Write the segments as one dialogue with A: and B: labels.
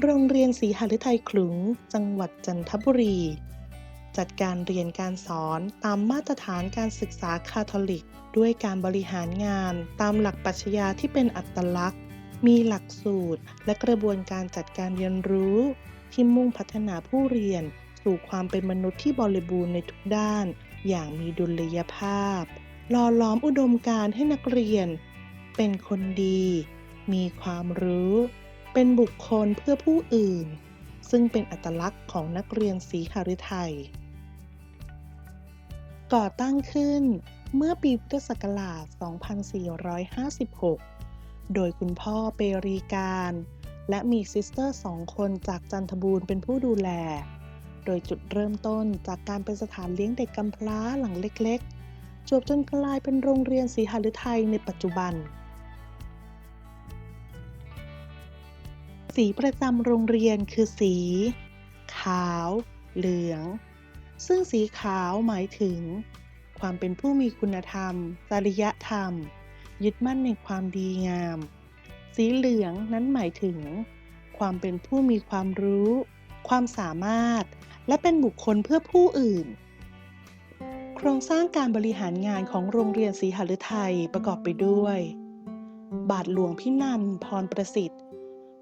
A: โรงเรียนศรีหฤทัยขลุง จังหวัดจันทบุรี จัดการเรียนการสอนตามมาตรฐานการศึกษาคาทอลิก ด้วยการบริหารงานตามหลักปรัชญาที่เป็นอัตลักษณ์ มีหลักสูตรและกระบวนการจัดการเรียนรู้ ที่มุ่งพัฒนาผู้เรียน สู่ความเป็นมนุษย์ที่บริบูรณ์ในทุกด้าน อย่างมีดุลยภาพหล่อหลอมอุดมการณ์ให้นักเรียน เป็นคนดี มีความรู้ เป็นบุคคลเพื่อผู้อื่น ซึ่งเป็นอัตลักษณ์ของนักเรียนศรีหฤทัยก่อตั้งขึ้นเมื่อปีพุทธศักราช 2456 โดยคุณพ่อเปรีการ และมีซิสเตอร์สองคนจากจันทบูรณ์เป็นผู้ดูแล โดยจุดเริ่มต้นจากการเป็นสถานเลี้ยงเด็กกำพร้าหลังเล็กๆ จบจนกลายเป็นโรงเรียนศรีหฤทัยในปัจจุบัน สีประจำโรงเรียนคือสี ขาว เหลือง ซึ่งสีขาวหมายถึง ความเป็นผู้มีคุณธรรม จริยธรรม ยึดมั่นในความดีงาม สีเหลืองนั้นหมายถึง ความเป็นผู้มีความรู้ ความสามารถ และเป็นบุคคลเพื่อผู้อื่น โครงสร้างการบริหารงานของโรงเรียนศรีหฤทัยประกอบไปด้วย บาทหลวงพี่นันพรประสิทธิ์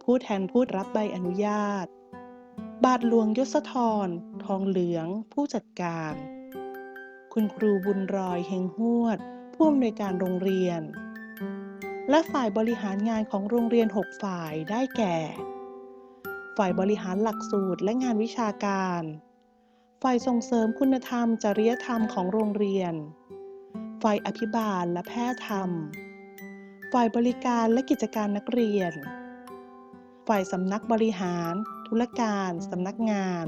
A: ผู้แทนผู้รับใบอนุญาต บาทหลวงยศธร ทองเหลือง ผู้จัดการ คุณครูบุญรอยเฮงหวด ผู้อำนวยการโรงเรียน และฝ่ายบริหารงานของโรงเรียน 6 ฝ่ายได้แก่ ฝ่ายบริหารหลักสูตรและงานวิชาการ ฝ่ายส่งเสริมคุณธรรม จริยธรรมของโรงเรียน ฝ่ายอภิบาลและแพทย์ธรรม ฝ่ายบริการและกิจการนักเรียน ฝ่ายสำนักบริหาร ธุรการสำนักงาน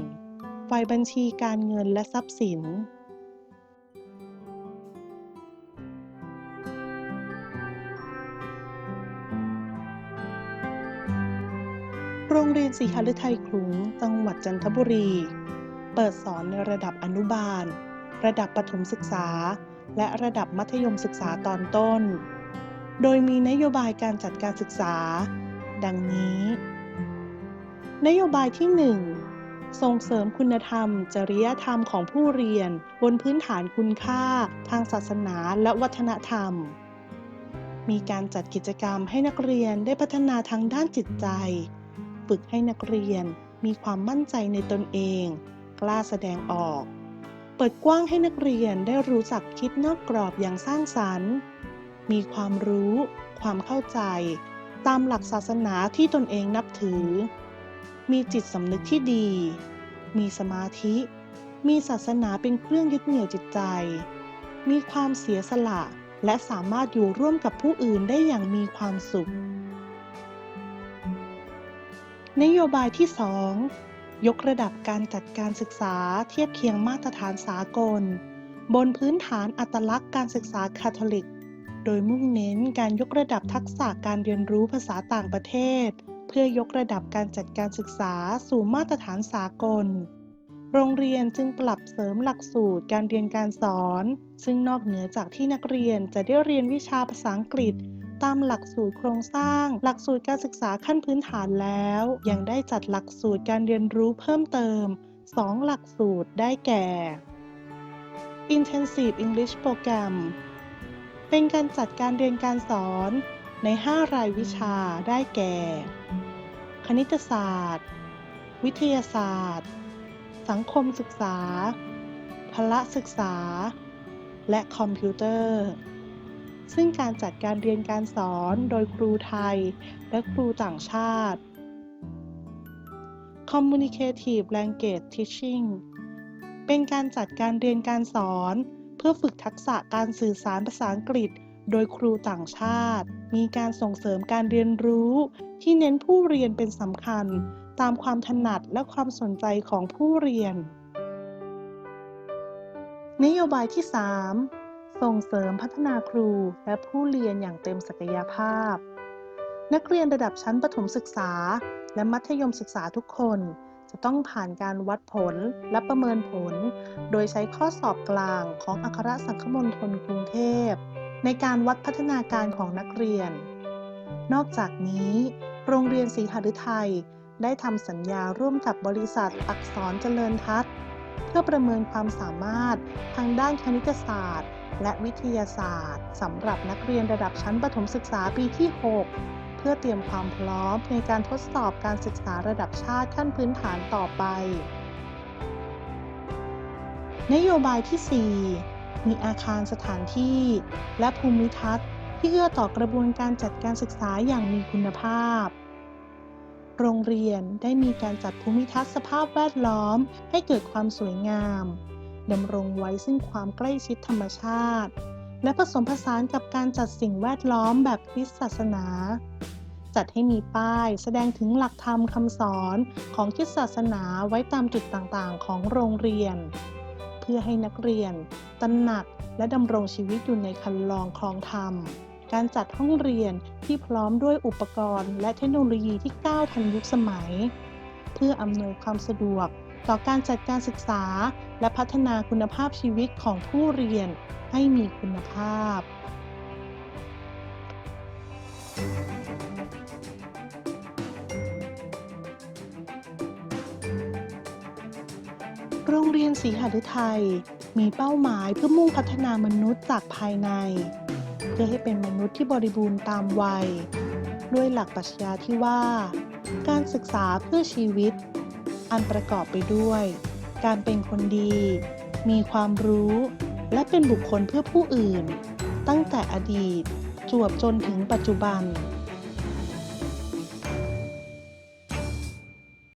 A: ฝ่ายบัญชีการเงินและทรัพย์สินโรงเรียนศรีหฤทัยขลุง จังหวัดจันทบุรี เปิดสอนในระดับอนุบาล ระดับประถมศึกษา และระดับมัธยมศึกษาตอนต้น โดยมีนโยบายการจัดการศึกษา ดังนี้ นโยบายที่ 1 ส่งเสริมคุณธรรม จริยธรรมของผู้เรียน บนพื้นฐานคุณค่า ทางศาสนาและวัฒนธรรม มีการจัดกิจกรรมให้นักเรียนได้พัฒนาทางด้านจิตใจ ฝึกให้นักเรียนมีความมั่นใจในตนเอง กล้าแสดงออก เปิดกว้างให้นักเรียนได้รู้จักคิดนอกกรอบอย่างสร้างสรรค์ มีความรู้ ความเข้าใจ ตามหลักศาสนาที่ตนเองนับถือ มีจิตสำนึกที่ดี มีสมาธิ มีศาสนาเป็นเครื่องยึดเหนี่ยวจิตใจ มีความเสียสละ และสามารถอยู่ร่วมกับผู้อื่นได้อย่างมีความสุข นโยบายที่ 2 ยกระดับการจัดการศึกษาเทียบเคียงมาตรฐานสากล บนพื้นฐานอัตลักษณ์การศึกษาคาทอลิก โดยมุ่งเน้นการยกระดับทักษะการเรียนรู้ภาษาต่างประเทศ เพื่อยกระดับการจัดการศึกษาสู่มาตรฐานสากล โรงเรียนจึงปรับเสริมหลักสูตรการเรียนการสอน ซึ่งนอกเหนือจากที่นักเรียนจะได้เรียนวิชาภาษาอังกฤษตามหลักสูตรโครงสร้าง หลักสูตรการศึกษาขั้นพื้นฐานแล้ว ยังได้จัดหลักสูตรการเรียนรู้เพิ่มเติม 2 หลักสูตรได้แก่ Intensive English Program เป็นการจัดการเรียนการสอนใน 5 รายวิชาได้แก่ คณิตศาสตร์ วิทยาศาสตร์ สังคมศึกษา พละศึกษา และคอมพิวเตอร์ ซึ่งการจัดการเรียนการสอนโดยครูไทยและครูต่างชาติ Communicative Language Teaching เป็นการจัดการเรียนการสอน พื่อฝึกทักษะการสื่อสารภาษาอังกฤษ โดยครูต่างชาติ มีการส่งเสริมการเรียนรู้ ที่เน้นผู้เรียนเป็นสำคัญ ตามความถนัดและความสนใจของผู้เรียน นโยบายที่ 3 ส่งเสริมพัฒนาครูและผู้เรียนอย่างเต็มศักยภาพ นักเรียนระดับชั้นประถมศึกษา และมัธยมศึกษาทุกคน จะต้องผ่านการวัดผลและประเมินผล โดยใช้ข้อสอบกลางของอัครสังคมณฑลกรุงเทพ ในการวัดพัฒนาการของนักเรียน นอกจากนี้ โรงเรียนศรีหฤทัยได้ทำสัญญาร่วมกับบริษัทอักษรเจริญทัศน์ เพื่อประเมินความสามารถทางด้านคณิตศาสตร์ และวิทยาศาสตร์สำหรับนักเรียนระดับชั้นประถมศึกษาปีที่ 6 พื่อเตรียมความพร้อมในการทดสอบการศึกษาระดับชาติขั้นพื้นฐานต่อไป นโยบายที่ 4 มีอาคารสถานที่ และภูมิทัศน์ ที่เอื้อต่อกระบวนการจัดการศึกษาอย่างมีคุณภาพ โรงเรียนได้มีการจัดภูมิทัศน์สภาพแวดล้อม ให้เกิดความสวยงามดำรงไว้ซึ่งความใกล้ชิดธรรมชาติ และผสมผสานกับการจัดสิ่งแวดล้อมแบบคริสตศาสนา จัดให้มีป้ายแสดงถึงหลักธรรมคำสอนของคริสตศาสนาไว้ตามจุดต่างๆ ของโรงเรียน เพื่อให้นักเรียนตระหนักและดำรงชีวิตอยู่ในคันลองคลองธรรม การจัดห้องเรียนที่พร้อมด้วยอุปกรณ์ และเทคโนโลยีที่ก้าวทันยุคสมัย เพื่ออำนวยความสะดวกต่อการจัดการศึกษา และพัฒนาคุณภาพชีวิตของผู้เรียน ให้มีคุณภาพ โรงเรียนศรีหฤทัยมีเป้าหมายเพื่อมุ่งพัฒนามนุษย์จากภายใน เพื่อให้เป็นมนุษย์ที่บริบูรณ์ตามวัย ด้วยหลักปรัชญาที่ว่า การศึกษาเพื่อชีวิต อันประกอบไปด้วย การเป็นคนดี มีความรู้ และเป็นบุคคลเพื่อผู้อื่น ตั้งแต่อดีตจวบจนถึงปัจจุบัน